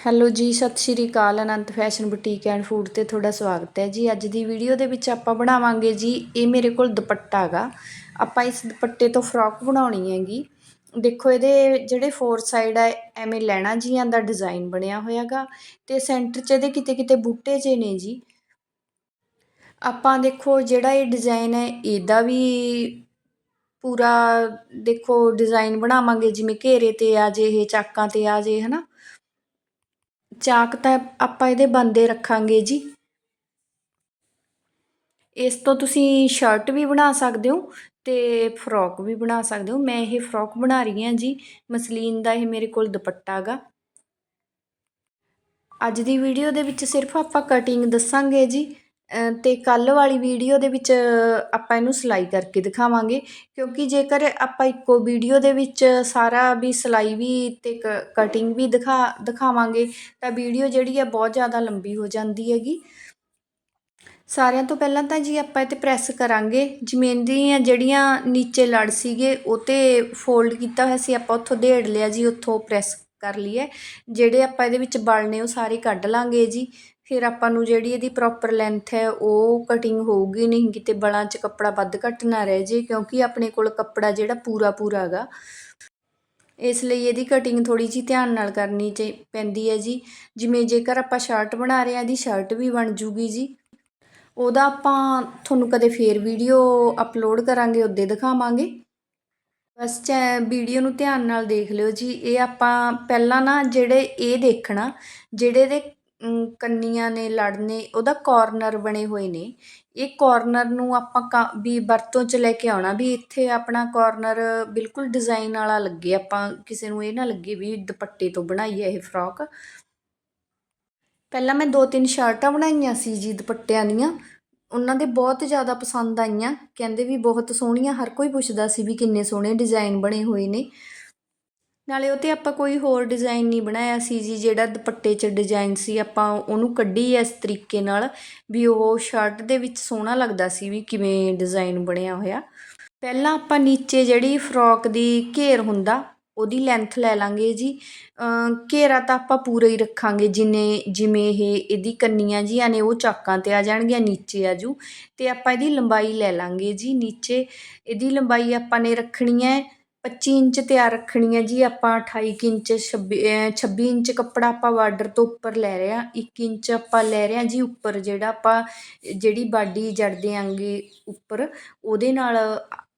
Hello ਜੀ, ਸਤਿ ਸ਼੍ਰੀ ਅਕਾਲ, Anant fashion boutique and food ਤੇ ਤੁਹਾਡਾ ਸਵਾਗਤ ਹੈ ਜੀ। ਅੱਜ ਦੀ ਵੀਡੀਓ ਦੇ ਵਿੱਚ ਆਪਾਂ ਬਣਾਵਾਂਗੇ ਜੀ, ਇਹ ਮੇਰੇ ਕੋਲ ਦੁਪੱਟਾ ਹੈਗਾ ਆਪਾਂ ਇਸ ਦੁਪੱਟੇ ਤੋਂ ਫਰੋਕ ਬਣਾਉਣੀ ਹੈਗੀ। ਦੇਖੋ, ਇਹਦੇ ਜਿਹੜੇ ਫੋਰ ਸਾਈਡ ਆ, ਐਵੇਂ ਲੈਣਾ ਜੀਆਂ ਦਾ ਡਿਜ਼ਾਈਨ ਬਣਿਆ ਹੋਇਆਗਾ ਤੇ ਸੈਂਟਰ 'ਚ ਇਹਦੇ ਕਿਤੇ ਕਿਤੇ ਬੂਟੇ ਜੇ ਨੇ ਜੀ। ਆਪਾਂ ਦੇਖੋ, ਜਿਹੜਾ ਇਹ ਡਿਜ਼ਾਈਨ ਹੈ, ਇਹਦਾ ਵੀ ਪੂਰਾ ਦੇਖੋ ਡਿਜ਼ਾਈਨ ਬਣਾਵਾਂਗੇ ਜਿਵੇਂ ਘੇਰੇ ਤੇ ਆ ਜੇ, ਇਹ ਚਾਕਾਂ ਤੇ ਆ ਜੇ, ਹਨਾ? ਚਾਕ ਤਾਂ ਆਪਾਂ ਇਹਦੇ ਬੰਦੇ ਰੱਖਾਂਗੇ ਜੀ। ਇਸ ਤੋਂ ਤੁਸੀਂ ਸ਼ਰਟ ਵੀ ਬਣਾ ਸਕਦੇ ਹੋ ਤੇ ਫਰੋਕ ਵੀ ਬਣਾ ਸਕਦੇ ਹੋ। ਮੈਂ ਇਹ ਫਰੋਕ ਬਣਾ ਰਹੀ ਹਾਂ ਜੀ। ਮਸਲੀਨ ਦਾ ਇਹ ਮੇਰੇ ਕੋਲ ਦੁਪੱਟਾ ਹੈਗਾ ਅੱਜ ਦੀ ਵੀਡੀਓ ਦੇ ਵਿੱਚ ਸਿਰਫ ਆਪਾਂ ਕਟਿੰਗ ਦੱਸਾਂਗੇ ਜੀ। ਅਤੇ ਕੱਲ੍ਹ ਵਾਲੀ ਵੀਡੀਓ ਦੇ ਵਿੱਚ ਆਪਾਂ ਇਹਨੂੰ ਸਿਲਾਈ ਕਰਕੇ ਦਿਖਾਵਾਂਗੇ, ਕਿਉਂਕਿ ਜੇਕਰ ਆਪਾਂ ਇੱਕੋ ਵੀਡੀਓ ਦੇ ਵਿੱਚ ਸਾਰਾ ਵੀ ਸਿਲਾਈ ਵੀ ਅਤੇ ਕ ਕਟਿੰਗ ਵੀ ਦਿਖਾ, ਦਿਖਾਵਾਂਗੇ, ਤਾਂ ਵੀਡੀਓ ਜਿਹੜੀ ਹੈ ਬਹੁਤ ਜ਼ਿਆਦਾ ਲੰਬੀ ਹੋ ਜਾਂਦੀ ਹੈਗੀ। ਸਾਰਿਆਂ ਤੋਂ ਪਹਿਲਾਂ ਤਾਂ ਜੀ ਆਪਾਂ ਇਹ ਤੇ ਪ੍ਰੈਸ ਕਰਾਂਗੇ ਜ਼ਮੀਨ ਦੀਆਂ ਜਿਹੜੀਆਂ ਨੀਚੇ ਲੜ ਸੀਗੇ, ਉਹ ਤੇ ਫੋਲਡ ਕੀਤਾ ਹੋਇਆ ਸੀ, ਆਪਾਂ ਉੱਥੋਂ ਦੇੜ ਲਿਆ ਜੀ, ਉੱਥੋਂ ਪ੍ਰੈਸ ਕਰ ਲਈਏ, ਜਿਹੜੇ ਆਪਾਂ ਇਹਦੇ ਵਿੱਚ ਬਲ ਨੇ ਉਹ ਸਾਰੇ ਕੱਢ ਲਾਂਗੇ ਜੀ। ਫਿਰ ਆਪਾਂ ਨੂੰ ਜਿਹੜੀ ਇਹਦੀ ਪ੍ਰੋਪਰ ਲੈਂਥ ਹੈ, ਉਹ ਕਟਿੰਗ ਹੋਊਗੀ ਨਹੀਂ, ਕਿਤੇ ਬਲਾਂ 'ਚ ਕੱਪੜਾ ਵੱਧ ਘੱਟ ਨਾ ਰਹਿ ਜੇ, ਕਿਉਂਕਿ ਆਪਣੇ ਕੋਲ ਕੱਪੜਾ ਜਿਹੜਾ ਪੂਰਾ ਪੂਰਾ ਹੈਗਾ। ਇਸ ਲਈ ਇਹਦੀ ਕਟਿੰਗ ਥੋੜੀ ਜੀ ਧਿਆਨ ਨਾਲ ਕਰਨੀ ਚਾਹੀ ਪੈਂਦੀ ਹੈ ਜੀ। ਜਿਵੇਂ ਜੇਕਰ ਆਪਾਂ ਸ਼ਰਟ ਬਣਾ ਰਹੇ ਆ ਇਹਦੀ ਸ਼ਰਟ ਵੀ ਬਣ ਜੂਗੀ ਜੀ। ਉਹਦਾ ਆਪਾਂ ਤੁਹਾਨੂੰ ਕਦੇ ਫੇਰ ਵੀਡੀਓ ਅਪਲੋਡ ਕਰਾਂਗੇ, ਉਹਦੇ ਦਿਖਾਵਾਂਗੇ। ਬਸ ਚੈ ਵੀਡੀਓ ਨੂੰ ਧਿਆਨ ਨਾਲ ਦੇਖ ਲਿਓ ਜੀ। ਇਹ ਆਪਾਂ ਪਹਿਲਾਂ ਨਾ ਜਿਹੜੇ ਇਹ ਦੇਖਣਾ, ਜਿਹੜੇ ਦੇ ਕੰਨੀਆਂ ਨੇ ਲੜ ਨੇ ਉਹਦਾ ਕੋਰਨਰ ਬਣੇ ਹੋਏ ਨੇ। ਇਹ ਕੋਰਨਰ ਨੂੰ ਆਪਾਂ ਕ, ਵੀ ਵਰਤੋਂ 'ਚ ਲੈ ਕੇ ਆਉਣਾ, ਵੀ ਇੱਥੇ ਆਪਣਾ ਕੋਰਨਰ ਬਿਲਕੁਲ ਡਿਜ਼ਾਇਨ ਵਾਲਾ ਲੱਗੇ, ਆਪਾਂ ਕਿਸੇ ਨੂੰ ਇਹ ਨਾ ਲੱਗੇ ਵੀ ਦੁਪੱਟੇ ਤੋਂ ਬਣਾਈ ਹੈ ਇਹ ਫਰੋਕ ਪਹਿਲਾਂ ਮੈਂ ਦੋ ਤਿੰਨ ਸ਼ਰਟਾਂ ਬਣਾਈਆਂ ਸੀ ਜੀ ਦੁਪੱਟਿਆਂ ਦੀਆਂ। ਉਹਨਾਂ ਦੇ ਬਹੁਤ ਜ਼ਿਆਦਾ ਪਸੰਦ ਆਈਆਂ। ਕਹਿੰਦੇ ਵੀ ਬਹੁਤ ਸੋਹਣੀਆਂ। ਹਰ ਕੋਈ ਪੁੱਛਦਾ ਸੀ ਵੀ ਕਿੰਨੇ ਸੋਹਣੇ ਡਿਜ਼ਾਈਨ ਬਣੇ ਹੋਏ ਨੇ। ਨਾਲੇ ਉਹ ਤੇ ਆਪਾਂ ਕੋਈ ਹੋਰ ਡਿਜ਼ਾਈਨ ਨਹੀਂ ਬਣਾਇਆ ਸੀ ਜੀ, ਜਿਹੜਾ ਦੁਪੱਟੇ 'ਚ ਡਿਜ਼ਾਈਨ ਸੀ, ਆਪਾਂ ਉਹਨੂੰ ਕੱਢੀ ਇਸ ਤਰੀਕੇ ਨਾਲ ਵੀ ਉਹ ਸ਼ਰਟ ਦੇ ਵਿੱਚ ਸੋਹਣਾ ਲੱਗਦਾ ਸੀ ਵੀ ਕਿਵੇਂ ਡਿਜ਼ਾਈਨ ਬਣਿਆ ਹੋਇਆ। ਪਹਿਲਾਂ ਆਪਾਂ ਨੀਚੇ ਜਿਹੜੀ ਫਰੋਕ ਦੀ ਘੇਰ ਹੁੰਦਾ, ਉਹਦੀ ਲੈਂਥ ਲੈ ਲਾਂਗੇ ਜੀ। ਘੇਰਾ ਤਾਂ ਆਪਾਂ ਪੂਰਾ ਹੀ ਰੱਖਾਂਗੇ, ਜਿੰਨੇ, ਜਿਵੇਂ ਇਹ, ਇਹਦੀ ਕੰਨੀਆਂ ਜੀਆਂ ਨੇ, ਉਹ ਚਾਕਾਂ ਤੇ ਆ ਜਾਣਗੀਆਂ, ਨੀਚੇ ਆ ਜੂ। ਤੇ ਆਪਾਂ ਇਹਦੀ ਲੰਬਾਈ ਲੈ ਲਾਂਗੇ ਜੀ, ਨੀਚੇ। ਇਹਦੀ ਲੰਬਾਈ ਆਪਾਂ ਨੇ ਰੱਖਣੀ ਹੈ 25 ਇੰਚ ਤਿਆਰ ਰੱਖਣੀ ਹੈ ਜੀ ਆਪਾਂ 28 ਇੰਚ 26 26 ਇੰਚ ਕੱਪੜਾ ਆਪਾਂ ਬਾਰਡਰ ਤੋਂ ਉੱਪਰ ਲੈ ਰਹੇ ਹਾਂ। ਇੱਕ ਇੰਚ ਆਪਾਂ ਲੈ ਰਹੇ ਹਾਂ ਜੀ ਉੱਪਰ, ਜਿਹੜਾ ਆਪਾਂ, ਜਿਹੜੀ ਬਾਡੀ ਜੜਦੇ ਆਂਗੇ ਉੱਪਰ, ਉਹਦੇ ਨਾਲ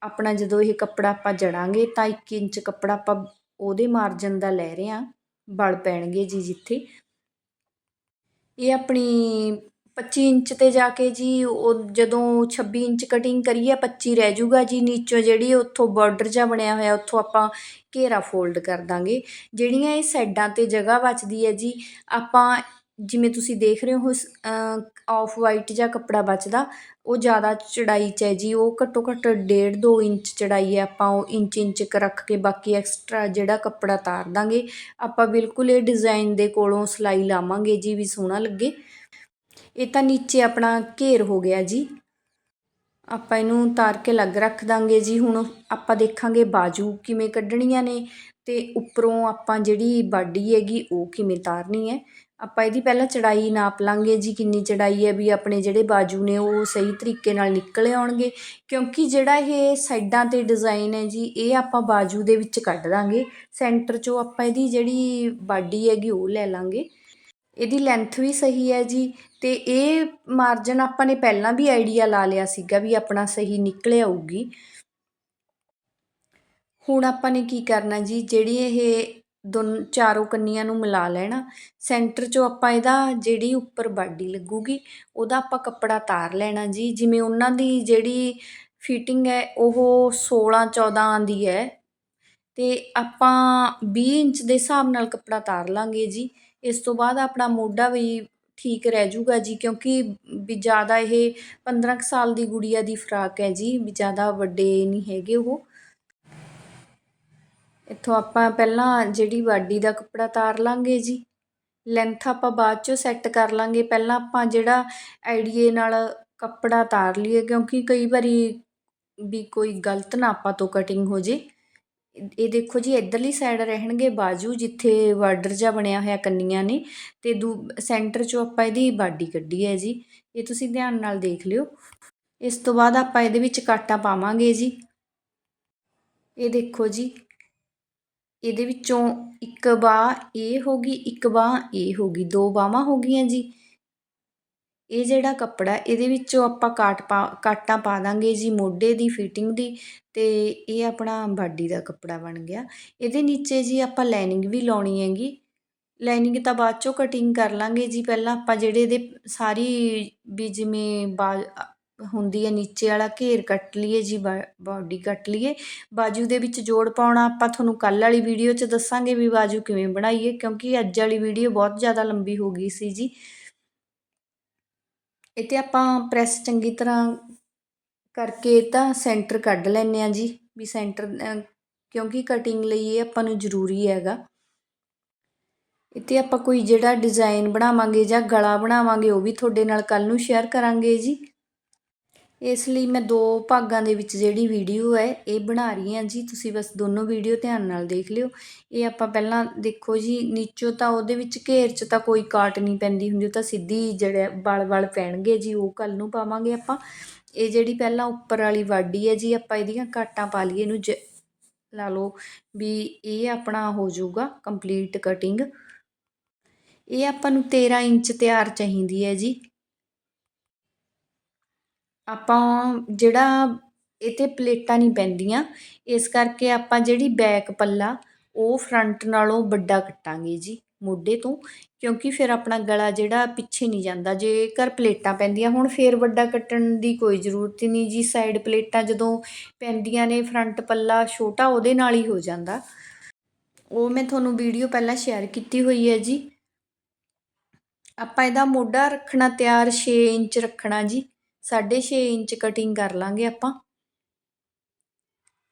ਆਪਣਾ ਜਦੋਂ ਇਹ ਕੱਪੜਾ ਆਪਾਂ ਜੜਾਂਗੇ ਤਾਂ 1 ਇੰਚ ਕੱਪੜਾ ਆਪਾਂ ਉਹਦੇ ਮਾਰਜਨ ਦਾ ਲੈ ਰਹੇ ਹਾਂ। ਬਲ ਪੈਣਗੇ ਜੀ ਜਿੱਥੇ। ਇਹ ਆਪਣੀ 25 ਇੰਚ ਤੇ ਜਾ ਕੇ ਜੀ, ਉਹ ਜਦੋਂ 26 ਇੰਚ ਕਟਿੰਗ ਕਰੀਏ 25 ਰਹਿ ਜੂਗਾ ਜੀ ਨੀਚੋਂ ਜਿਹੜੀ, ਉੱਥੋਂ ਬਾਰਡਰ ਜਿਹਾ ਬਣਿਆ ਹੋਇਆ, ਉੱਥੋਂ ਆਪਾਂ ਘੇਰਾ ਫੋਲਡ ਕਰ ਦਾਂਗੇ। ਜਿਹੜੀਆਂ ਇਹ ਸਾਈਡਾਂ ਤੇ ਜਗ੍ਹਾ ਬਚਦੀ ਹੈ ਜੀ, ਆਪਾਂ ਜਿਵੇਂ ਤੁਸੀਂ ਦੇਖ ਰਹੇ ਹੋ ਆਫ ਵਾਈਟ ਜਾਂ ਕੱਪੜਾ ਬਚਦਾ, ਉਹ ਜ਼ਿਆਦਾ ਚੜਾਈ 'ਚ ਹੈ ਜੀ, ਉਹ ਘੱਟੋ ਘੱਟ ਡੇਢ 2 ਇੰਚ ਚੜਾਈ ਹੈ ਆਪਾਂ, ਉਹ ਇੰਚ ਇੰਚ ਕ ਰੱਖ ਕੇ ਬਾਕੀ ਐਕਸਟਰਾ ਜਿਹੜਾ ਕੱਪੜਾ ਤਾਰ ਦਾਂਗੇ। ਆਪਾਂ ਬਿਲਕੁਲ ਇਹ ਡਿਜ਼ਾਈਨ ਦੇ ਕੋਲੋਂ ਸਿਲਾਈ ਲਾਵਾਂਗੇ ਜੀ, ਵੀ ਸੋਹਣਾ ਲੱਗੇ। ਇਹ ਤਾਂ ਨੀਚੇ ਆਪਣਾ ਘੇਰ ਹੋ ਗਿਆ ਜੀ। ਆਪਾਂ ਇਹਨੂੰ ਤਾਰ ਕੇ ਲੱਗ ਰੱਖ ਦਾਂਗੇ ਜੀ। ਹੁਣ ਆਪਾਂ ਦੇਖਾਂਗੇ ਬਾਜੂ ਕਿਵੇਂ ਕੱਢਣੀਆਂ ਨੇ ਤੇ ਉੱਪਰੋਂ ਆਪਾਂ ਜਿਹੜੀ ਬਾਡੀ ਹੈਗੀ ਉਹ ਕਿਵੇਂ ਤਾਰਨੀ ਹੈ। ਆਪਾਂ ਇਹਦੀ ਪਹਿਲਾਂ ਚੜਾਈ ਨਾਪ ਲਾਂਗੇ ਜੀ, ਕਿੰਨੀ ਚੜਾਈ ਹੈ ਵੀ ਆਪਣੇ ਜਿਹੜੇ ਬਾਜੂ ਨੇ ਉਹ ਸਹੀ ਤਰੀਕੇ ਨਾਲ ਨਿਕਲ ਆਉਣਗੇ। ਕਿਉਂਕਿ ਜਿਹੜਾ ਇਹ ਸਾਈਡਾਂ ਤੇ ਡਿਜ਼ਾਈਨ ਹੈ ਜੀ, ਇਹ ਆਪਾਂ ਬਾਜੂ ਦੇ ਵਿੱਚ ਕੱਢ ਦਾਂਗੇ। ਸੈਂਟਰ 'ਚੋਂ ਆਪਾਂ ਇਹਦੀ ਜਿਹੜੀ ਬਾਡੀ ਹੈਗੀ ਉਹ ਲੈ ਲਾਂਗੇ। ਇਹਦੀ ਲੈਂਥ ਵੀ ਸਹੀ ਹੈ ਜੀ ਅਤੇ ਇਹ ਮਾਰਜਨ ਆਪਾਂ ਨੇ ਪਹਿਲਾਂ ਵੀ ਆਈਡੀਆ ਲਾ ਲਿਆ ਸੀਗਾ ਵੀ ਆਪਣਾ ਸਹੀ ਨਿਕਲ ਆਊਗੀ। ਹੁਣ ਆਪਾਂ ਨੇ ਕੀ ਕਰਨਾ ਜੀ, ਜਿਹੜੀ ਇਹ ਦੋਨ, ਚਾਰੋਂ ਕੰਨੀਆਂ ਨੂੰ ਮਿਲਾ ਲੈਣਾ ਸੈਂਟਰ 'ਚੋਂ ਆਪਾਂ ਇਹਦਾ ਜਿਹੜੀ ਉੱਪਰ ਬਾਡੀ ਲੱਗੂਗੀ, ਉਹਦਾ ਆਪਾਂ ਕੱਪੜਾ ਤਾਰ ਲੈਣਾ ਜੀ, ਜਿਵੇਂ ਉਹਨਾਂ ਦੀ ਜਿਹੜੀ ਫਿਟਿੰਗ ਹੈ, ਉਹ 16 14 ਦੀ ਹੈ, ਤੇ ਆਪਾਂ 20 ਇੰਚ ਦੇ ਹਿਸਾਬ ਨਾਲ ਕੱਪੜਾ ਤਾਰ ਲਾਂਗੇ ਜੀ। ਇਸ ਤੋਂ ਬਾਅਦ ਆਪਣਾ ਮੋਢਾ ਵੀ ਠੀਕ ਰਹਿ ਜੂਗਾ ਜੀ, ਕਿਉਂਕਿ ਵੀ ਜ਼ਿਆਦਾ ਇਹ 15 ਕੁ ਸਾਲ ਦੀ ਗੁੜੀਆ ਦੀ ਫਰਾਕ ਹੈ ਜੀ, ਵੀ ਜ਼ਿਆਦਾ ਵੱਡੇ ਨਹੀਂ ਹੈਗੇ ਉਹ। ਇੱਥੋਂ ਆਪਾਂ ਪਹਿਲਾਂ ਜਿਹੜੀ ਬਾਡੀ ਦਾ ਕੱਪੜਾ ਤਾਰ ਲਾਂਗੇ ਜੀ ਲੈਂਥ ਆਪਾਂ ਬਾਅਦ ਚੋਂ ਸੈੱਟ ਕਰ ਲਾਂਗੇ। ਪਹਿਲਾਂ ਆਪਾਂ ਜਿਹੜਾ ਆਈਡੀਏ ਨਾਲ ਕੱਪੜਾ ਤਾਰ ਲਈਏ, ਕਿਉਂਕਿ ਕਈ ਵਾਰੀ ਵੀ ਕੋਈ ਗਲਤ ਨਾ ਆਪਾਂ ਤੋਂ ਕਟਿੰਗ ਹੋ ਜੇ। ਇਹ ਦੇਖੋ ਜੀ, ਇੱਧਰਲੀ ਸਾਈਡ ਰਹਿਣਗੇ ਬਾਜੂ, ਜਿੱਥੇ ਬਾਰਡਰ ਜਿਹਾ ਬਣਿਆ ਹੋਇਆ ਕੰਨੀਆਂ ਨੇ ਤੇ ਦੂ ਸੈਂਟਰ 'ਚੋਂ ਆਪਾਂ ਇਹਦੀ ਬਾਡੀ ਕੱਢੀ ਹੈ ਜੀ। ਇਹ ਤੁਸੀਂ ਧਿਆਨ ਨਾਲ ਦੇਖ ਲਿਓ। ਇਸ ਤੋਂ ਬਾਅਦ ਆਪਾਂ ਇਹਦੇ ਵਿੱਚ ਕਾਟਾ ਪਾਵਾਂਗੇ ਜੀ। ਇਹ ਦੇਖੋ ਜੀ, ਇਹਦੇ ਵਿੱਚੋਂ ਇੱਕ ਬਾਹ ਇਹ ਹੋ ਗਈ, ਇੱਕ ਬਾਹ ਇਹ ਹੋ ਗਈ, ਦੋ ਬਾਹਾਂ ਹੋ ਗਈਆਂ ਜੀ। ਇਹ ਜਿਹੜਾ ਕੱਪੜਾ ਇਹਦੇ ਵਿੱਚੋਂ ਆਪਾਂ ਕਾਟ ਪਾ, ਕਾਟਾਂ ਪਾ ਦਾਂਗੇ ਜੀ, ਮੋਢੇ ਦੀ ਫਿਟਿੰਗ ਦੀ ਤੇ ਇਹ ਆਪਣਾ ਬਾਡੀ ਦਾ ਕੱਪੜਾ ਬਣ ਗਿਆ। ਇਹਦੇ ਨੀਚੇ ਜੀ ਆਪਾਂ ਲਾਈਨਿੰਗ ਵੀ ਲਾਉਣੀ ਹੈਗੀ। ਲਾਈਨਿੰਗ ਤਾਂ ਬਾਅਦ ਚੋਂ ਕਟਿੰਗ ਕਰ ਲਾਂਗੇ ਜੀ, ਪਹਿਲਾਂ ਆਪਾਂ ਜਿਹੜੇ ਇਹਦੇ ਸਾਰੀ ਵੀ ਜਿਵੇਂ ਬਾ, ਹੁੰਦੀ ਹੈ ਨੀਚੇ ਵਾਲਾ ਘੇਰ ਕੱਟ ਲਈਏ ਜੀ ਬਾਡੀ ਕੱਟ ਲਈਏ। ਬਾਜੂ ਦੇ ਵਿੱਚ ਜੋੜ ਪਾਉਣਾ, ਆਪਾਂ ਤੁਹਾਨੂੰ ਕੱਲ ਵਾਲੀ ਵੀਡੀਓ 'ਚ ਦੱਸਾਂਗੇ ਵੀ ਬਾਜੂ ਕਿਵੇਂ ਬਣਾਈਏ, ਕਿਉਂਕਿ ਅੱਜ ਵਾਲੀ ਵੀਡੀਓ ਬਹੁਤ ਜ਼ਿਆਦਾ ਲੰਬੀ ਹੋ ਗਈ ਸੀ ਜੀ। ਇਹ 'ਤੇ ਆਪਾਂ ਪ੍ਰੈਸ ਚੰਗੀ ਤਰ੍ਹਾਂ ਕਰਕੇ ਤਾਂ ਸੈਂਟਰ ਕੱਢ ਲੈਂਦੇ ਹਾਂ ਜੀ, ਵੀ ਸੈਂਟਰ ਕਿਉਂਕਿ ਕਟਿੰਗ ਲਈ ਇਹ ਆਪਾਂ ਨੂੰ ਜ਼ਰੂਰੀ ਹੈਗਾ। ਇਹ ਇੱਥੇ ਆਪਾਂ ਕੋਈ ਜਿਹੜਾ ਡਿਜ਼ਾਈਨ ਬਣਾਵਾਂਗੇ ਜਾਂ ਗਲਾ ਬਣਾਵਾਂਗੇ, ਉਹ ਵੀ ਤੁਹਾਡੇ ਨਾਲ ਕੱਲ ਨੂੰ ਸ਼ੇਅਰ ਕਰਾਂਗੇ ਜੀ। ਇਸ ਲਈ ਮੈਂ ਦੋ ਭਾਗਾਂ ਦੇ ਵਿੱਚ ਜਿਹੜੀ ਵੀਡੀਓ ਹੈ, ਇਹ ਬਣਾ ਰਹੀ ਹਾਂ ਜੀ। ਤੁਸੀਂ ਬਸ ਦੋਨੋਂ ਵੀਡੀਓ ਧਿਆਨ ਨਾਲ ਦੇਖ ਲਿਓ। ਇਹ ਆਪਾਂ ਪਹਿਲਾਂ ਦੇਖੋ ਜੀ, ਨੀਚੋਂ ਤਾਂ ਉਹਦੇ ਵਿੱਚ ਘੇਰ 'ਚ ਤਾਂ ਕੋਈ ਕਾਟ ਨਹੀਂ ਪੈਂਦੀ ਹੁੰਦੀ, ਉਹ ਤਾਂ ਸਿੱਧੀ ਜਿਹੜੇ ਵਲ ਵਲ ਪੈਣਗੇ ਜੀ, ਉਹ ਕੱਲ ਨੂੰ ਪਾਵਾਂਗੇ ਆਪਾਂ। ਇਹ ਜਿਹੜੀ ਪਹਿਲਾਂ ਉੱਪਰ ਵਾਲੀ ਵਾਡੀ ਹੈ ਜੀ, ਆਪਾਂ ਇਹਦੀਆਂ ਕਾਟਾਂ ਪਾ ਲਈਏ। ਇਹਨੂੰ ਜ ਲਾ ਲਓ ਵੀ ਇਹ ਆਪਣਾ ਹੋ ਜਾਊਗਾ ਕੰਪਲੀਟ ਕਟਿੰਗ। ਇਹ ਆਪਾਂ ਨੂੰ 13 ਇੰਚ ਤਿਆਰ ਚਾਹੀਦੀ ਹੈ ਜੀ। ਆਪਾਂ ਜਿਹੜਾ ਇਹ 'ਤੇ ਪਲੇਟਾਂ ਨਹੀਂ ਪੈਂਦੀਆਂ, ਇਸ ਕਰਕੇ ਆਪਾਂ ਜਿਹੜੀ ਬੈਕ ਪੱਲਾ, ਉਹ ਫਰੰਟ ਨਾਲੋਂ ਵੱਡਾ ਕੱਟਾਂਗੇ ਜੀ, ਮੋਢੇ ਤੋਂ, ਕਿਉਂਕਿ ਫਿਰ ਆਪਣਾ ਗਲਾ ਜਿਹੜਾ ਪਿੱਛੇ ਨਹੀਂ ਜਾਂਦਾ, ਜੇਕਰ ਪਲੇਟਾਂ ਪੈਂਦੀਆਂ, ਹੁਣ ਫਿਰ ਵੱਡਾ ਕੱਟਣ ਦੀ ਕੋਈ ਜ਼ਰੂਰਤ ਹੀ ਨਹੀਂ ਜੀ ਸਾਈਡ ਪਲੇਟਾਂ ਜਦੋਂ ਪੈਂਦੀਆਂ ਨੇ ਫਰੰਟ ਪੱਲਾ ਛੋਟਾ ਉਹਦੇ ਨਾਲ ਹੀ ਹੋ ਜਾਂਦਾ। ਉਹ ਮੈਂ ਤੁਹਾਨੂੰ ਵੀਡੀਓ ਪਹਿਲਾਂ ਸ਼ੇਅਰ ਕੀਤੀ ਹੋਈ ਹੈ ਜੀ। ਆਪਾਂ ਇਹਦਾ ਮੋਢਾ ਰੱਖਣਾ ਤਿਆਰ 6 ਇੰਚ ਰੱਖਣਾ ਜੀ। 6.5 ਇੰਚ ਕਟਿੰਗ ਕਰ ਲਾਂਗੇ ਆਪਾਂ।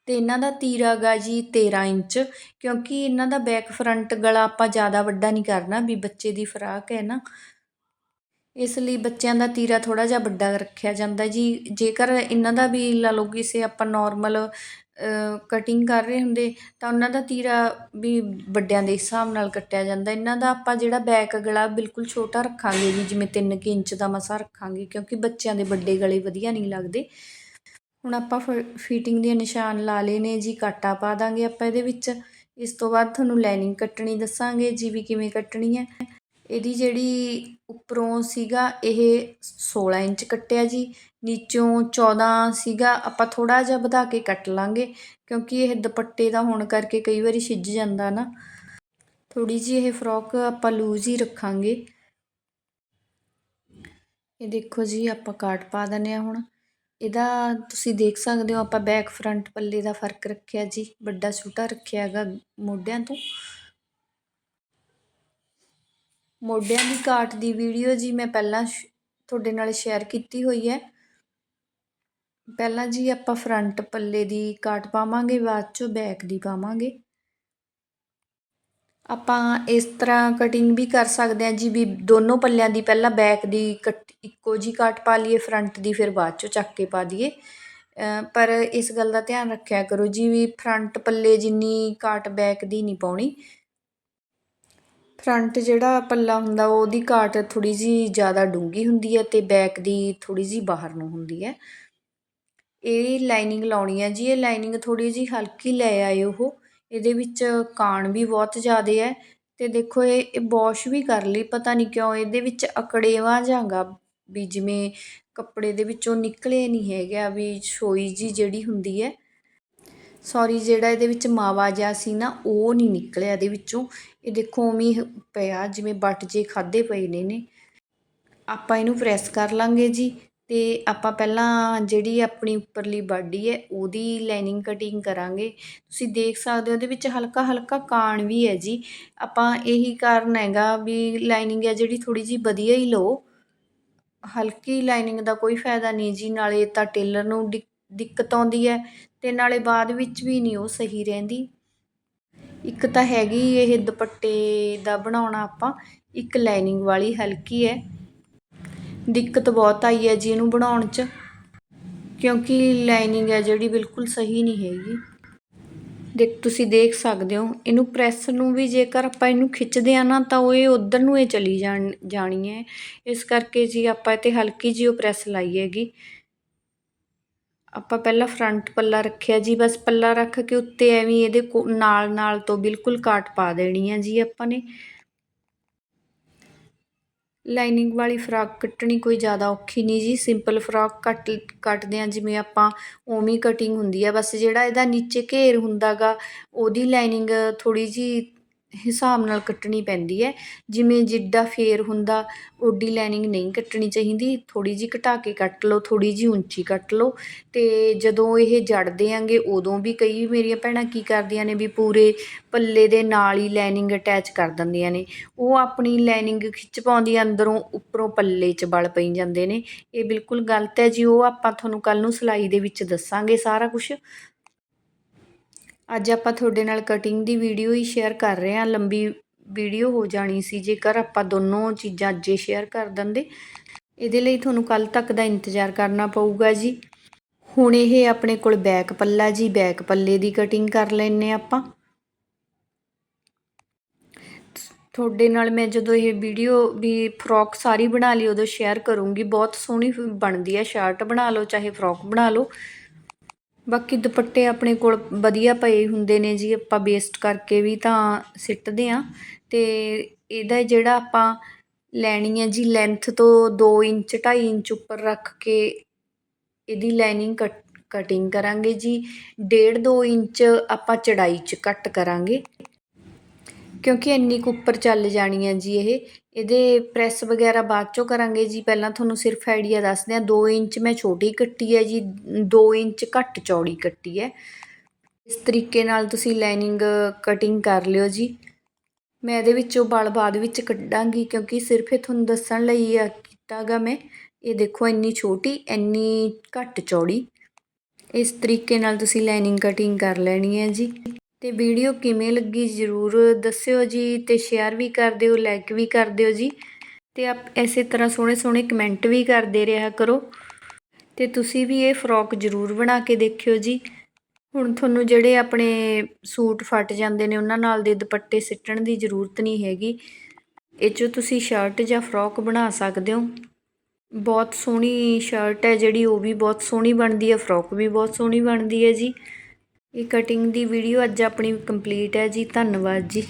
ਤੇ ਇਹਨਾਂ ਦਾ ਤੀਰਾ ਗਾ ਜੀ 13 ਇੰਚ, ਕਿਉਂਕਿ ਇਹਨਾਂ ਦਾ ਬੈਕ ਫਰੰਟ ਗਲਾ ਆਪਾਂ ਜ਼ਿਆਦਾ ਵੱਡਾ ਨਹੀਂ ਕਰਨਾ ਵੀ ਬੱਚੇ ਦੀ ਫਰਾਕ ਹੈ ਨਾ। ਇਸ ਲਈ ਬੱਚਿਆਂ ਦਾ ਤੀਰਾ ਥੋੜਾ ਜਿਹਾ ਵੱਡਾ ਰੱਖਿਆ ਜਾਂਦਾ ਜੀ। ਜੇਕਰ ਇਹਨਾਂ ਦਾ ਵੀ ਲਾ ਲਓ ਕਿਸੇ ਆਪਾਂ ਨਾਰਮਲ ਕਟਿੰਗ ਕਰ ਰਹੇ ਹੁੰਦੇ, ਤਾਂ ਉਹਨਾਂ ਦਾ ਤੀਰਾ ਵੀ ਵੱਡਿਆਂ ਦੇ ਹਿਸਾਬ ਨਾਲ ਕੱਟਿਆ ਜਾਂਦਾ। ਇਹਨਾਂ ਦਾ ਆਪਾਂ ਜਿਹੜਾ ਬੈਕ ਗਲਾ ਬਿਲਕੁਲ ਛੋਟਾ ਰੱਖਾਂਗੇ ਵੀ, ਜਿਵੇਂ ਤਿੰਨ ਕੁ ਇੰਚ ਦਾ ਮਸਾਂ ਰੱਖਾਂਗੇ, ਕਿਉਂਕਿ ਬੱਚਿਆਂ ਦੇ ਵੱਡੇ ਗਲੇ ਵਧੀਆ ਨਹੀਂ ਲੱਗਦੇ। ਹੁਣ ਆਪਾਂ ਫਿਟਿੰਗ ਦੇ ਨਿਸ਼ਾਨ ਲਾ ਲਏ ਨੇ ਜੀ, ਕਾਟਾ ਪਾ ਦਾਂਗੇ ਆਪਾਂ ਇਹਦੇ ਵਿੱਚ। ਇਸ ਤੋਂ ਬਾਅਦ ਤੁਹਾਨੂੰ ਲਾਈਨਿੰਗ ਕੱਟਣੀ ਦੱਸਾਂਗੇ, ਜੀ ਵੀ ਕਿਵੇਂ ਕੱਟਣੀ ਹੈ। ਇਹਦੀ ਜਿਹੜੀ ਉੱਪਰੋਂ ਸੀਗਾ ਇਹ 16 ਇੰਚ ਕੱਟਿਆ ਜੀ, ਨੀਚੋਂ 14 ਸੀਗਾ, ਆਪਾਂ ਥੋੜ੍ਹਾ ਜਿਹਾ ਵਧਾ ਕੇ ਕੱਟ ਲਾਂਗੇ, ਕਿਉਂਕਿ ਇਹ ਦੁਪੱਟੇ ਦਾ ਹੋਣ ਕਰਕੇ ਕਈ ਵਾਰੀ ਛਿੱਜ ਜਾਂਦਾ ਨਾ। ਥੋੜੀ ਜੀ ਇਹ ਫਰੋਕ ਆਪਾਂ ਲੂਜ਼ ਹੀ ਰੱਖਾਂਗੇ। ਇਹ ਦੇਖੋ ਜੀ, ਆਪਾਂ ਕਾਟ ਪਾ ਦਨੇ ਆ ਹੁਣ। ਇਹਦਾ ਤੁਸੀਂ ਦੇਖ ਸਕਦੇ ਹੋ, ਆਪਾਂ ਬੈਕ ਫਰੰਟ ਪੱਲੇ ਦਾ ਫ਼ਰਕ ਰੱਖਿਆ ਜੀ, ਵੱਡਾ ਛੋਟਾ ਰੱਖਿਆ ਹੈਗਾ ਮੋਢਿਆਂ ਤੋਂ। ਮੋਢਿਆਂ ਦੀ ਕਾਟ ਦੀ ਵੀਡੀਓ ਜੀ ਮੈਂ ਪਹਿਲਾਂ ਸ਼, ਤੁਹਾਡੇ ਨਾਲ ਸ਼ੇਅਰ ਕੀਤੀ ਹੋਈ ਹੈ। ਪਹਿਲਾਂ ਜੀ ਆਪਾਂ ਫਰੰਟ ਪੱਲੇ ਦੀ ਕਾਟ ਪਾਵਾਂਗੇ, ਬਾਅਦ ਚੋਂ ਬੈਕ ਦੀ ਪਾਵਾਂਗੇ। ਆਪਾਂ ਇਸ ਤਰ੍ਹਾਂ ਕਟਿੰਗ ਵੀ ਕਰ ਸਕਦੇ ਹਾਂ ਜੀ ਵੀ ਦੋਨੋਂ ਪੱਲਿਆਂ ਦੀ ਪਹਿਲਾਂ ਬੈਕ ਦੀ ਕੱਟ ਇੱਕੋ ਜੀ ਕਾਟ ਪਾ ਲਈਏ ਫਰੰਟ ਦੀ ਫਿਰ ਬਾਅਦ ਚੋਂ ਚੱਕ ਕੇ ਪਾ ਦਈਏ। ਪਰ ਇਸ ਗੱਲ ਦਾ ਧਿਆਨ ਰੱਖਿਆ ਕਰੋ ਜੀ ਵੀ ਫਰੰਟ ਪੱਲੇ ਜਿੰਨੀ ਕਾਟ ਬੈਕ ਦੀ ਨਹੀਂ ਪਾਉਣੀ। ਫਰੰਟ ਜਿਹੜਾ ਪੱਲਾ ਹੁੰਦਾ, ਉਹਦੀ ਘਾਟ ਥੋੜ੍ਹੀ ਜਿਹੀ ਜ਼ਿਆਦਾ ਡੂੰਘੀ ਹੁੰਦੀ ਹੈ ਅਤੇ ਬੈਕ ਦੀ ਥੋੜ੍ਹੀ ਜਿਹੀ ਬਾਹਰ ਨੂੰ ਹੁੰਦੀ ਹੈ। ਇਹ ਲਾਈਨਿੰਗ ਲਾਉਣੀ ਹੈ ਜੀ, ਇਹ ਲਾਈਨਿੰਗ ਥੋੜ੍ਹੀ ਜਿਹੀ ਹਲਕੀ ਲੈ ਆਇਓ ਉਹ, ਇਹਦੇ ਵਿੱਚ ਕਾਣ ਵੀ ਬਹੁਤ ਜ਼ਿਆਦਾ ਹੈ ਅਤੇ ਦੇਖੋ ਇਹ ਇਹ ਵਾਸ਼ ਵੀ ਕਰ ਲਈ, ਪਤਾ ਨਹੀਂ ਕਿਉਂ ਇਹਦੇ ਵਿੱਚ ਅਕੜੇਵਾ ਜਾਂਗਾ ਵੀ ਜਿਵੇਂ ਕੱਪੜੇ ਦੇ ਵਿੱਚੋਂ ਨਿਕਲੇ ਨਹੀਂ ਹੈਗਾ ਵੀ ਛੋਈ ਜੀ ਜਿਹੜੀ ਹੁੰਦੀ ਹੈ। ਸੌਰੀ ਜਿਹੜਾ ਇਹਦੇ ਵਿੱਚ ਮਾਵਾ ਜਿਹਾ ਸੀ ਨਾ, ਉਹ ਨਹੀਂ ਨਿਕਲਿਆ ਇਹਦੇ ਵਿੱਚੋਂ। ਇਹ ਦੇਖੋ, ਉਵੇਂ ਪਿਆ, ਜਿਵੇਂ ਬੱਟ ਜੇ ਖਾਦੇ ਪਏ ਨੇ ਨੇ ਆਪਾਂ ਇਹਨੂੰ ਪ੍ਰੈਸ ਕਰ ਲਾਂਗੇ ਜੀ, ਤੇ ਆਪਾਂ ਪਹਿਲਾਂ ਜਿਹੜੀ ਆਪਣੀ ਉੱਪਰਲੀ ਬਾਡੀ ਹੈ, ਉਹਦੀ ਲਾਈਨਿੰਗ ਕਟਿੰਗ ਕਰਾਂਗੇ। ਤੁਸੀਂ ਦੇਖ ਸਕਦੇ ਹੋ ਉਹਦੇ ਵਿੱਚ ਹਲਕਾ ਹਲਕਾ ਕਾਣ ਵੀ ਹੈ ਜੀ। ਆਪਾਂ ਇਹੀ ਕਾਰਨ ਹੈਗਾ ਵੀ ਲਾਈਨਿੰਗ ਹੈ ਜਿਹੜੀ ਥੋੜੀ ਜੀ ਵਧੀਆ ਹੀ ਲਓ। ਹਲਕੀ ਲਾਈਨਿੰਗ ਦਾ ਕੋਈ ਫਾਇਦਾ ਨਹੀਂ ਜੀ, ਨਾਲੇ ਤਾਂ ਟੇਲਰ ਨੂੰ ਦਿੱਕਤ ਆਉਂਦੀ ਹੈ ਅਤੇ ਨਾਲੇ ਬਾਅਦ ਵਿੱਚ ਵੀ ਨਹੀਂ ਉਹ ਸਹੀ ਰਹਿੰਦੀ। ਇੱਕ ਤਾਂ ਹੈਗੀ ਇਹ ਦੁਪੱਟੇ ਦਾ ਬਣਾਉਣਾ ਆਪਾਂ, ਇੱਕ ਲਾਈਨਿੰਗ ਵਾਲੀ ਹਲਕੀ ਹੈ। ਦਿੱਕਤ ਬਹੁਤ ਆਈ ਹੈ ਜੀ ਇਹਨੂੰ ਬਣਾਉਣ 'ਚ, ਕਿਉਂਕਿ ਲਾਈਨਿੰਗ ਹੈ ਜਿਹੜੀ ਬਿਲਕੁਲ ਸਹੀ ਨਹੀਂ ਹੈਗੀ। ਦੇਖ, ਤੁਸੀਂ ਦੇਖ ਸਕਦੇ ਹੋ, ਇਹਨੂੰ ਪ੍ਰੈਸ ਨੂੰ ਵੀ ਜੇਕਰ ਆਪਾਂ ਇਹਨੂੰ ਖਿੱਚਦੇ ਆ ਨਾ, ਤਾਂ ਉਹ ਇਹ ਉਧਰ ਨੂੰ ਇਹ ਚਲੀ ਜਾਣ, ਜਾਣੀ ਹੈ। ਇਸ ਕਰਕੇ ਜੀ ਆਪਾਂ ਇੱਥੇ ਹਲਕੀ ਜਿਹੀ ਉਹ ਪ੍ਰੈਸ ਲਾਈ ਹੈਗੀ। ਆਪਾਂ ਪਹਿਲਾਂ ਫਰੰਟ ਪੱਲਾ ਰੱਖਿਆ ਜੀ, ਬਸ ਪੱਲਾ ਰੱਖ ਕੇ ਉੱਤੇ ਐਵੇਂ ਇਹਦੇ ਕੋ- ਨਾਲ ਨਾਲ ਤੋਂ ਬਿਲਕੁਲ ਕਾਟ ਪਾ ਦੇਣੀ ਹੈ ਜੀ ਆਪਾਂ ਨੇ। ਲਾਈਨਿੰਗ ਵਾਲੀ ਫਰਾਕ ਕੱਟਣੀ ਕੋਈ ਜ਼ਿਆਦਾ ਔਖੀ ਨਹੀਂ ਜੀ ਸਿੰਪਲ ਫਰਾਕ ਕੱਟ, ਕੱਟਦੇ ਆ ਜਿਵੇਂ ਆਪਾਂ ਉਵੇਂ ਕਟਿੰਗ ਹੁੰਦੀ ਆ। ਬਸ ਜਿਹੜਾ ਇਹਦਾ ਨੀਚੇ ਘੇਰ ਹੁੰਦਾਗਾ, ਉਹਦੀ ਲਾਈਨਿੰਗ ਥੋੜੀ ਜੀ ਹਿਸਾਬ ਨਾਲ ਕੱਟਣੀ ਪੈਂਦੀ ਹੈ। ਜਿਵੇਂ ਜਿੱਡਾ ਫੇਰ ਹੁੰਦਾ, ਓਡੀ ਲਾਈਨਿੰਗ ਨਹੀਂ ਕੱਟਣੀ ਚਾਹੀਦੀ। ਥੋੜ੍ਹੀ ਜਿਹੀ ਘਟਾ ਕੇ ਕੱਟ ਲਓ, ਥੋੜ੍ਹੀ ਜਿਹੀ ਉੱਚੀ ਕੱਟ ਲਓ। ਅਤੇ ਜਦੋਂ ਇਹ ਜੜਦੇ ਆਂਗੇ ਉਦੋਂ ਵੀ ਕਈ ਮੇਰੀਆਂ ਭੈਣਾਂ ਕੀ ਕਰਦੀਆਂ ਨੇ ਵੀ ਪੂਰੇ ਪੱਲੇ ਦੇ ਨਾਲ ਹੀ ਲਾਈਨਿੰਗ ਅਟੈਚ ਕਰ ਦਿੰਦੀਆਂ ਨੇ। ਉਹ ਆਪਣੀ ਲਾਈਨਿੰਗ ਖਿੱਚ ਪਾਉਂਦੀਆਂ, ਅੰਦਰੋਂ ਉੱਪਰੋਂ ਪੱਲੇ 'ਚ ਵਲ ਪਈ ਜਾਂਦੇ ਨੇ। ਇਹ ਬਿਲਕੁਲ ਗਲਤ ਹੈ ਜੀ। ਉਹ ਆਪਾਂ ਤੁਹਾਨੂੰ ਕੱਲ੍ਹ ਨੂੰ ਸਿਲਾਈ ਦੇ ਵਿੱਚ ਦੱਸਾਂਗੇ ਸਾਰਾ ਕੁਛ। ਅੱਜ ਆਪਾਂ ਤੁਹਾਡੇ ਨਾਲ ਕਟਿੰਗ ਦੀ ਵੀਡੀਓ ਹੀ ਸ਼ੇਅਰ ਕਰ ਰਹੇ ਹਾਂ। ਲੰਬੀ ਵੀਡੀਓ ਹੋ ਜਾਣੀ ਸੀ, ਜੇਕਰ ਆਪਾਂ ਦੋਨੋਂ ਚੀਜ਼ਾਂ ਅੱਜੇ ਸ਼ੇਅਰ ਕਰ ਦਿੰਦੇ। ਇਹਦੇ ਲਈ ਤੁਹਾਨੂੰ ਕੱਲ ਤੱਕ ਦਾ ਇੰਤਜ਼ਾਰ ਕਰਨਾ ਪਊਗਾ ਜੀ। ਹੁਣ ਇਹ ਆਪਣੇ ਕੋਲ ਬੈਕ ਪੱਲਾ ਜੀ ਬੈਕ ਪੱਲੇ ਦੀ ਕਟਿੰਗ ਕਰ ਲੈਨੇ ਆਪਾਂ। ਤੁਹਾਡੇ ਨਾਲ ਮੈਂ ਜਦੋਂ ਇਹ ਵੀਡੀਓ ਵੀ ਫਰੋਕ ਸਾਰੀ ਬਣਾ ਲਈ, ਉਦੋਂ ਸ਼ੇਅਰ ਕਰੂੰਗੀ। ਬਹੁਤ ਸੋਹਣੀ ਬਣਦੀ ਹੈ ਸ਼ਰਟ ਬਣਾ ਲਓ, ਚਾਹੇ ਫਰੋਕ ਬਣਾ ਲਓ। ਬਾਕੀ ਦੁਪੱਟੇ ਆਪਣੇ ਕੋਲ ਵਧੀਆ ਪਏ ਹੁੰਦੇ ਨੇ ਜੀ, ਆਪਾਂ ਵੇਸਟ ਕਰਕੇ ਵੀ ਤਾਂ ਸਿੱਟਦੇ ਆ ਤੇ ਇਹਦਾ ਜਿਹੜਾ ਆਪਾਂ ਲੈਣੀ ਹੈ ਜੀ ਲੈਂਥ ਤੋਂ 2 ਇੰਚ 2.5 ਇੰਚ ਉੱਪਰ ਰੱਖ ਕੇ ਇਹਦੀ ਲਾਈਨਿੰਗ ਕਟਿੰਗ ਕਰਾਂਗੇ ਜੀ। 1.5 2 ਇੰਚ ਆਪਾਂ ਚੜਾਈ 'ਚ ਕੱਟ ਕਰਾਂਗੇ। ਕਿਉਂਕਿ ਇੰਨੀ ਕੁ ਉੱਪਰ ਚੱਲ ਜਾਣੀ ਹੈ ਜੀ ਇਹ। ਇਹਦੇ ਪ੍ਰੈਸ ਵਗੈਰਾ ਬਾਅਦ ਚੋਂ ਕਰਾਂਗੇ ਜੀ। ਪਹਿਲਾਂ ਤੁਹਾਨੂੰ ਸਿਰਫ ਆਈਡੀਆ ਦੱਸਦੇ ਹਾਂ। 2 ਇੰਚ ਮੈਂ ਛੋਟੀ ਕੱਟੀ ਹੈ ਜੀ। 2 ਇੰਚ ਘੱਟ ਚੌੜੀ ਕੱਟੀ ਹੈ। ਇਸ ਤਰੀਕੇ ਨਾਲ ਤੁਸੀਂ ਲਾਈਨਿੰਗ ਕਟਿੰਗ ਕਰ ਲਿਓ ਜੀ। ਮੈਂ ਇਹਦੇ ਵਿੱਚੋਂ ਬਲ ਬਾਅਦ ਵਿੱਚ ਕੱਢਾਂਗੀ ਕਿਉਂਕਿ ਸਿਰਫ ਇਹ ਤੁਹਾਨੂੰ ਦੱਸਣ ਲਈ ਆ ਕੀਤਾਗਾ ਮੈਂ। ਇਹ ਦੇਖੋ ਇੰਨੀ ਛੋਟੀ, ਇੰਨੀ ਘੱਟ ਚੌੜੀ। ਇਸ ਤਰੀਕੇ ਨਾਲ ਤੁਸੀਂ ਲਾਈਨਿੰਗ ਕਟਿੰਗ ਕਰ ਲੈਣੀ ਹੈ ਜੀ। ਅਤੇ ਵੀਡੀਓ ਕਿਵੇਂ ਲੱਗੀ ਜ਼ਰੂਰ ਦੱਸਿਓ ਜੀ ਅਤੇ ਸ਼ੇਅਰ ਵੀ ਕਰ ਦਿਓ ਲਾਈਕ ਵੀ ਕਰ ਦਿਓ ਜੀ। ਅਤੇ ਆਪ ਇਸੇ ਤਰ੍ਹਾਂ ਸੋਹਣੇ ਸੋਹਣੇ ਕਮੈਂਟ ਵੀ ਕਰਦੇ ਰਿਹਾ ਕਰੋ। ਤੇ ਤੁਸੀਂ ਵੀ ਇਹ ਫਰੋਕ ਜ਼ਰੂਰ ਬਣਾ ਕੇ ਦੇਖਿਓ ਜੀ। ਹੁਣ ਤੁਹਾਨੂੰ ਜਿਹੜੇ ਆਪਣੇ ਸੂਟ ਫਟ ਜਾਂਦੇ ਨੇ, ਉਹਨਾਂ ਨਾਲ ਦੇ ਦੁਪੱਟੇ ਸਿੱਟਣ ਦੀ ਜ਼ਰੂਰਤ ਨਹੀਂ ਹੈਗੀ। ਇਹ 'ਚੋਂ ਤੁਸੀਂ ਸ਼ਰਟ ਜਾਂ ਫਰੋਕ ਬਣਾ ਸਕਦੇ ਹੋ। ਬਹੁਤ ਸੋਹਣੀ ਸ਼ਰਟ ਹੈ ਜਿਹੜੀ, ਉਹ ਵੀ ਬਹੁਤ ਸੋਹਣੀ ਬਣਦੀ ਹੈ ਫਰੋਕ ਵੀ ਬਹੁਤ ਸੋਹਣੀ ਬਣਦੀ ਹੈ ਜੀ। ਇਹ ਕਟਿੰਗ ਦੀ ਵੀਡੀਓ ਅੱਜ ਆਪਣੀ ਕੰਪਲੀਟ ਹੈ ਜੀ ਧੰਨਵਾਦ ਜੀ।